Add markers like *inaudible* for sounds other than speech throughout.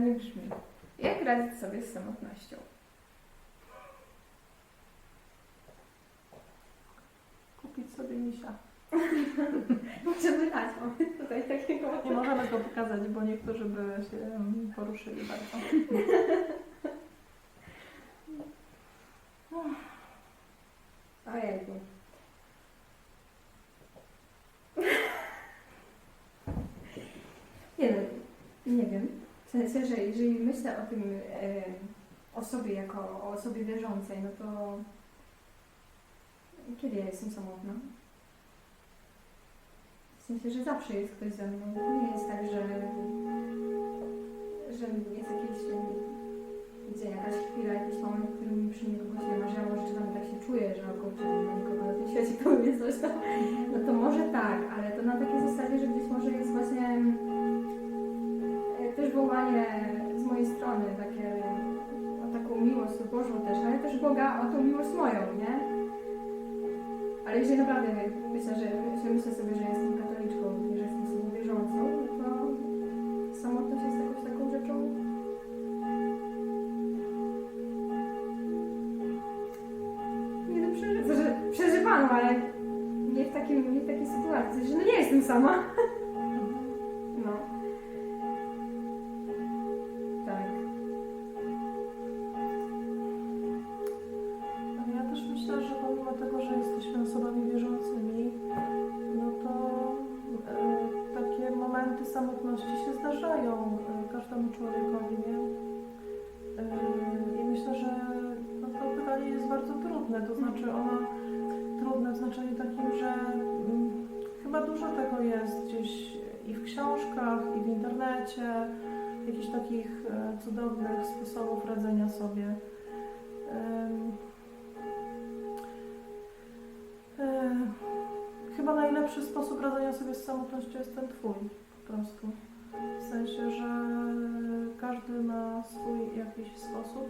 pytanie brzmi, jak radzić sobie z samotnością? Kupić sobie misia. *laughs* Możemy dać, mamy tutaj takiego. Nie możemy go pokazać, bo niektórzy by się mm, poruszyli bardzo. *laughs* Ojejku. *laughs* Nie wiem, nie wiem. W sensie, że jeżeli myślę o tym e, o sobie jako o osobie wierzącej, no to kiedy ja jestem samotna? W sensie, że zawsze jest ktoś ze mną. To nie jest tak, że, że jest jakieś gdzie jakaś chwila, jakiś moment, w którym przy nikogo się marzyło, że czasami tak się czuję, że kurczę, nie ma nikogo na tym świecie, kto mnie coś tam. No to może tak, ale to na takiej zasadzie, że być może jest właśnie z mojej strony, takie o taką miłość Bożą też, ale też Boga o tą miłość moją, nie? Ale jeżeli naprawdę myślę, że, że myślę sobie, że jestem katoliczką, że jestem osobą wierzącą, to samotność jest jakąś taką rzeczą nie do przeżycia, że przeżywano, ale nie w, takim, nie w takiej sytuacji, że no nie jestem sama. Trudne, to znaczy ono trudne w znaczeniu takim, że mm, chyba dużo tego jest gdzieś i w książkach, i w internecie, jakichś takich e, cudownych sposobów radzenia sobie. E, Chyba najlepszy sposób radzenia sobie z samotnością jest ten Twój, po prostu. W sensie, że każdy ma swój jakiś sposób.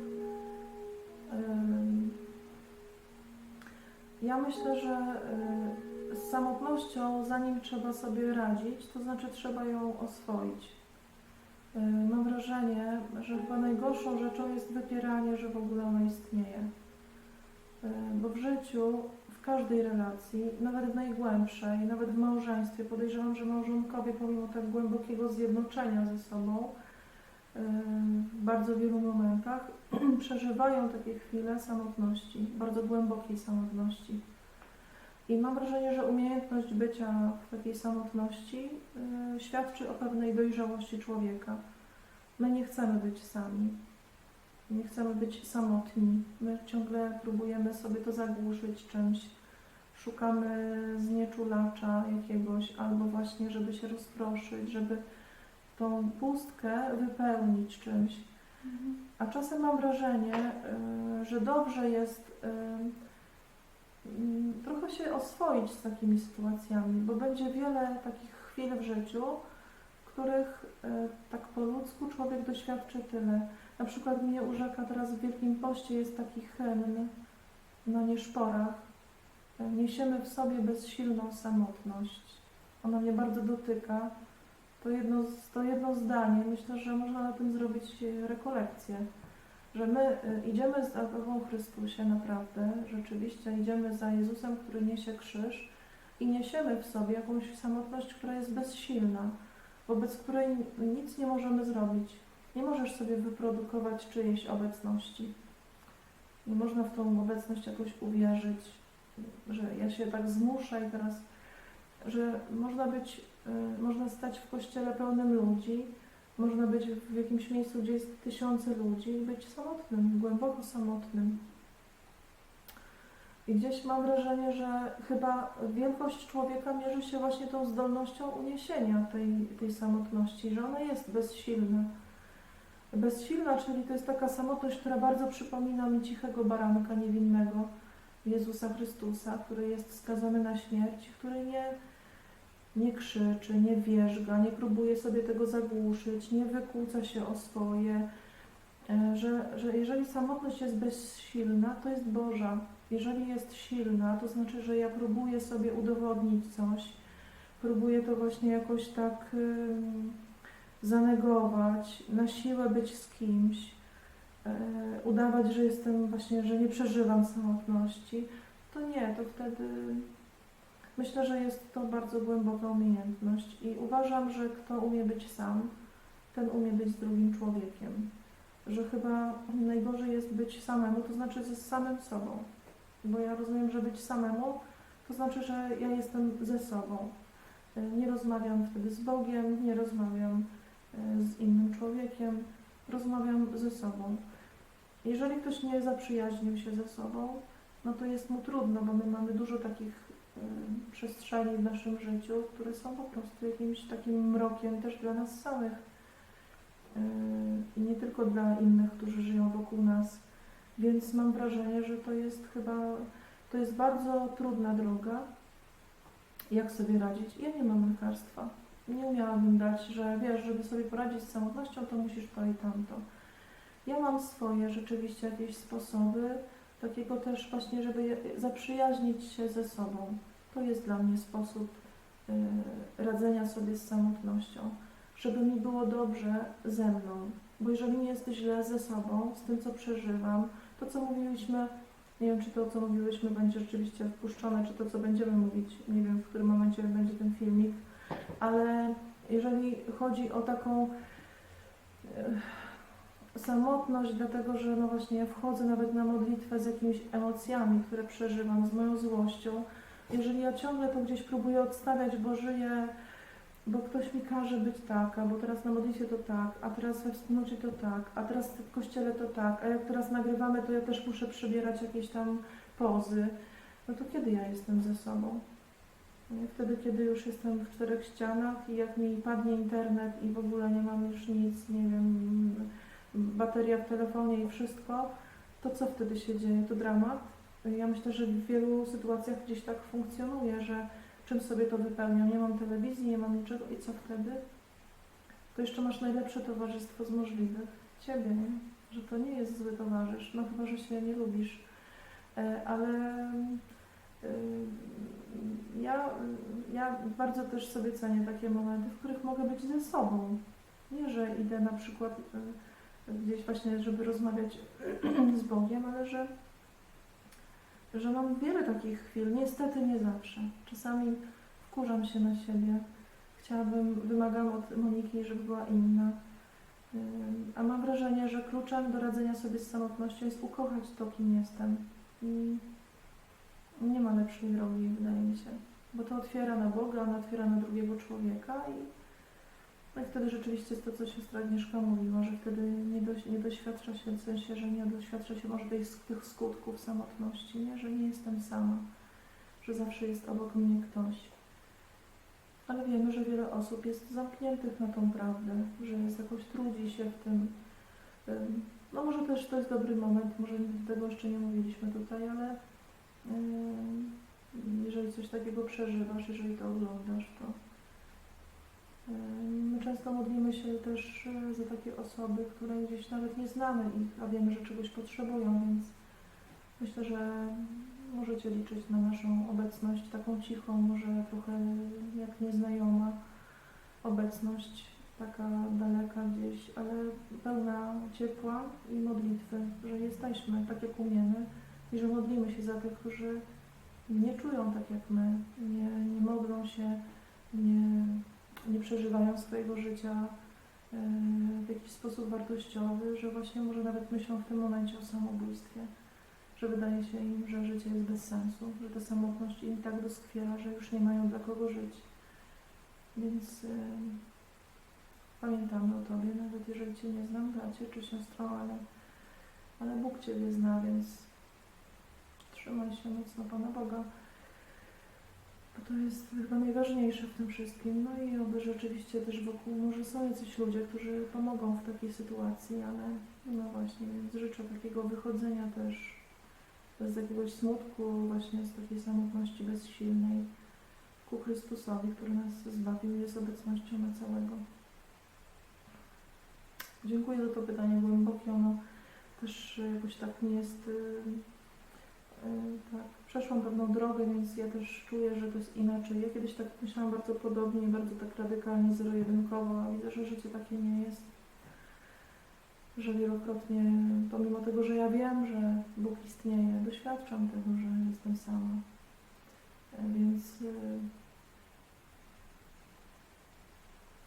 Ja myślę, że e, z samotnością, zanim trzeba sobie radzić, to znaczy trzeba ją oswoić. E, Mam wrażenie, że chyba najgorszą rzeczą jest wypieranie, że w ogóle ona istnieje. E, Bo w życiu, w każdej relacji, nawet w najgłębszej, nawet w małżeństwie, podejrzewam, że małżonkowie pomimo tak głębokiego zjednoczenia ze sobą, w bardzo wielu momentach *clears throat* przeżywają takie chwile samotności, bardzo głębokiej samotności. I mam wrażenie, że umiejętność bycia w takiej samotności e, świadczy o pewnej dojrzałości człowieka. My nie chcemy być sami. Nie chcemy być samotni. My ciągle próbujemy sobie to zagłuszyć czymś. Szukamy znieczulacza jakiegoś, albo właśnie, żeby się rozproszyć, żeby tą pustkę wypełnić czymś. A czasem mam wrażenie, y, że dobrze jest y, trochę się oswoić z takimi sytuacjami, bo będzie wiele takich chwil w życiu, w których y, tak po ludzku człowiek doświadczy tyle. Na przykład mnie urzeka teraz w Wielkim Poście jest taki hymn na nieszporach. Niesiemy w sobie bezsilną samotność. Ona mnie bardzo dotyka. To jedno, to jedno zdanie, myślę, że można na tym zrobić e, rekolekcję. Że my e, idziemy za Tobą Chrystusie naprawdę, rzeczywiście idziemy za Jezusem, który niesie krzyż i niesiemy w sobie jakąś samotność, która jest bezsilna, wobec której nic nie możemy zrobić. Nie możesz sobie wyprodukować czyjejś obecności. Nie można w tą obecność jakoś uwierzyć, że ja się tak zmuszę i teraz, że można być, można stać w kościele pełnym ludzi, można być w jakimś miejscu, gdzie jest tysiące ludzi i być samotnym, głęboko samotnym. I gdzieś mam wrażenie, że chyba wielkość człowieka mierzy się właśnie tą zdolnością uniesienia tej, tej samotności, że ona jest bezsilna. Bezsilna, czyli to jest taka samotność, która bardzo przypomina mi cichego baranka niewinnego Jezusa Chrystusa, który jest skazany na śmierć, który nie, nie krzyczy, nie wierzga, nie próbuje sobie tego zagłuszyć, nie wykłóca się o swoje, E, że, że jeżeli samotność jest bezsilna, to jest Boża. Jeżeli jest silna, to znaczy, że ja próbuję sobie udowodnić coś, próbuję to właśnie jakoś tak ym, zanegować, na siłę być z kimś, e, udawać, że jestem właśnie, że nie przeżywam samotności, to nie, to wtedy myślę, że jest to bardzo głęboka umiejętność i uważam, że kto umie być sam, ten umie być z drugim człowiekiem. Że chyba najgorzej jest być samemu, to znaczy ze samym sobą. Bo ja rozumiem, że być samemu to znaczy, że ja jestem ze sobą. Nie rozmawiam wtedy z Bogiem, nie rozmawiam y, z innym człowiekiem, rozmawiam ze sobą. Jeżeli ktoś nie zaprzyjaźnił się ze sobą, no to jest mu trudno, bo my mamy dużo takich przestrzeni w naszym życiu, które są po prostu jakimś takim mrokiem też dla nas samych. Y, I nie tylko dla innych, którzy żyją wokół nas. Więc mam wrażenie, że to jest chyba, to jest bardzo trudna droga, jak sobie radzić. Ja nie mam lekarstwa. Nie umiałabym dać, że wiesz, żeby sobie poradzić z samotnością, to musisz to i tamto. Ja mam swoje rzeczywiście jakieś sposoby, takiego też właśnie, żeby zaprzyjaźnić się ze sobą. To jest dla mnie sposób y, radzenia sobie z samotnością. Żeby mi było dobrze ze mną. Bo jeżeli mi jest źle ze sobą, z tym, co przeżywam, to, co mówiliśmy, nie wiem, czy to, co mówiłyśmy, będzie rzeczywiście wpuszczone, czy to, co będziemy mówić, nie wiem, w którym momencie będzie ten filmik, ale jeżeli chodzi o taką e, samotność, dlatego że no właśnie wchodzę nawet na modlitwę z jakimiś emocjami, które przeżywam, z moją złością, jeżeli ja ciągle to gdzieś próbuję odstawiać, bo żyję, bo ktoś mi każe być taka, bo teraz na modlitwie to tak, a teraz we wspólnocie to tak, a teraz w kościele to tak, a jak teraz nagrywamy, to ja też muszę przybierać jakieś tam pozy, no to kiedy ja jestem ze sobą? Wtedy, kiedy już jestem w czterech ścianach i jak mi padnie internet i w ogóle nie mam już nic, nie wiem, bateria w telefonie i wszystko, to co wtedy się dzieje? To dramat. Ja myślę, że w wielu sytuacjach gdzieś tak funkcjonuje, że czym sobie to wypełniam? Nie mam telewizji, nie mam niczego i co wtedy? To jeszcze masz najlepsze towarzystwo z możliwych. Ciebie, nie? Że to nie jest zły towarzysz, no chyba, że się nie lubisz. E, Ale y, ja, ja bardzo też sobie cenię takie momenty, w których mogę być ze sobą. Nie, że idę na przykład y, gdzieś właśnie, żeby rozmawiać *clears throat* z Bogiem, ale że, że mam wiele takich chwil. Niestety nie zawsze. Czasami wkurzam się na siebie. Chciałabym, wymagam od Moniki, żeby była inna. A mam wrażenie, że kluczem do radzenia sobie z samotnością jest ukochać to, kim jestem. I nie ma lepszej drogi, wydaje mi się. Bo to otwiera na Boga, ona otwiera na drugiego człowieka i, i wtedy rzeczywiście jest to, co siostra Agnieszka mówiła, że wtedy nie, doś, nie doświadcza się, w sensie, że nie doświadcza się może tych, tych skutków samotności, nie? że nie jestem sama, że zawsze jest obok mnie ktoś. Ale wiemy, że wiele osób jest zamkniętych na tą prawdę, że jest jakoś trudzi się w tym. Ym, No może też to jest dobry moment, może tego jeszcze nie mówiliśmy tutaj, ale jeżeli coś takiego przeżywasz, jeżeli to oglądasz, to my często modlimy się też e, za takie osoby, które gdzieś nawet nie znamy ich, a wiemy, że czegoś potrzebują, więc myślę, że możecie liczyć na naszą obecność, taką cichą, może trochę jak nieznajoma obecność, taka daleka gdzieś, ale pełna ciepła i modlitwy, że jesteśmy tak jak umiemy i że modlimy się za tych, którzy nie czują tak jak my, nie, nie modlą się, nie, nie przeżywają swojego życia e, w jakiś sposób wartościowy, że właśnie może nawet myślą w tym momencie o samobójstwie, że wydaje się im, że życie jest bez sensu, że ta samotność im tak doskwiera, że już nie mają dla kogo żyć. Więc e, pamiętamy o Tobie, nawet jeżeli Cię nie znam, bracie czy siostro, ale, ale Bóg Ciebie zna, więc trzymaj się mocno Pana Boga. To jest chyba najważniejsze w tym wszystkim. No i oby rzeczywiście też wokół może są jacyś ludzie, którzy pomogą w takiej sytuacji, ale no właśnie, więc życzę takiego wychodzenia też z jakiegoś smutku, właśnie z takiej samotności bezsilnej ku Chrystusowi, który nas zbawił i jest obecnością na całego. Dziękuję za to pytanie głębokie. Ono też jakoś tak mi jest y, tak, przeszłam pewną drogę, więc ja też czuję, że to jest inaczej. Ja kiedyś tak myślałam bardzo podobnie, bardzo tak radykalnie, zero-jedynkowo, a widzę, że życie takie nie jest. Że wielokrotnie, pomimo tego, że ja wiem, że Bóg istnieje, doświadczam tego, że jestem sama. E, Więc y,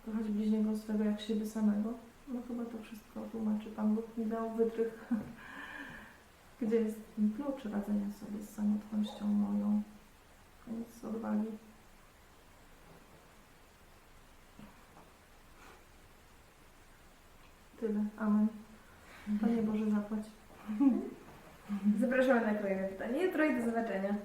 kochać bliźniego swego jak siebie samego, no chyba to wszystko tłumaczy. Pan Bóg mi dał wytrych *laughs* gdzie jest ten klucz radzenia sobie z samotnością moją. Więc odwagi. Tyle. Amen. Panie Boże, zapłać. Zapraszamy na kolejne pytanie. Jutro i do zobaczenia.